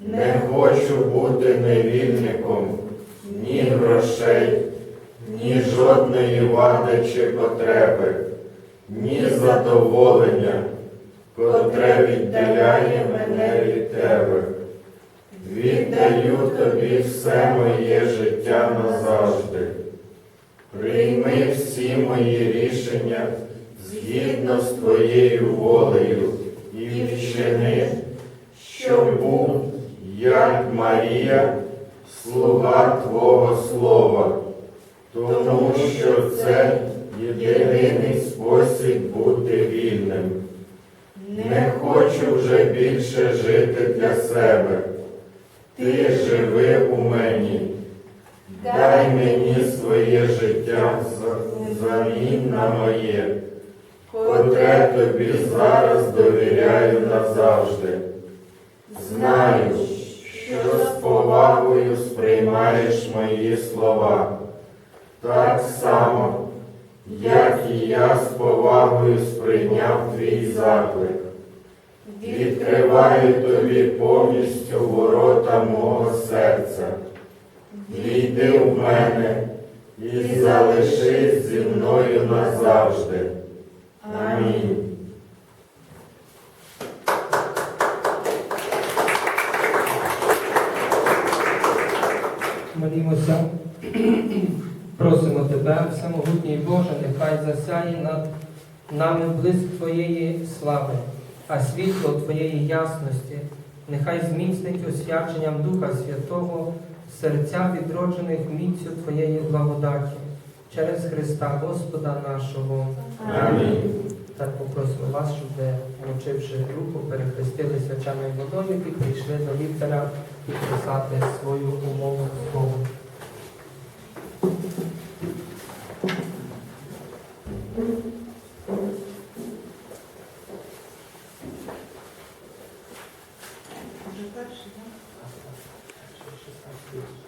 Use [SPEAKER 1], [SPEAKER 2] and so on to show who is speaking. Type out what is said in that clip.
[SPEAKER 1] Не хочу бути невільником ні грошей, ні жодної вади чи потреби, ні задоволення, котре віддаляє мене від тебе. Віддаю тобі все моє життя назавжди. Прийми всі мої рішення згідно з твоєю волею і вчини, щоб був, як Слуга Твого Слова, тому що це єдиний спосіб бути вільним. Не хочу вже більше жити для себе. Ти живи у мені. Дай мені своє життя замін на моє, котре тобі зараз довіряю назавжди. Знаю, повагою сприймаєш мої слова, так само, як і я з повагою сприйняв твій заклик. Відкриваю тобі повністю ворота мого серця. Війди в мене і залишись зі мною назавжди. Амінь.
[SPEAKER 2] Молімося. Просимо Тебе, всемогутній Боже, нехай засяє над нами блиск Твоєї слави, а світло Твоєї ясності, нехай зміцнить освяченням Духа Святого серця відроджених міцю Твоєї благодаті через Христа Господа нашого.
[SPEAKER 1] Амінь.
[SPEAKER 2] Так попросимо вас, щоб ви, вручивши руку, перехрестили свяченою водою і прийшли до ліктаря підписати свою умову Перший, так?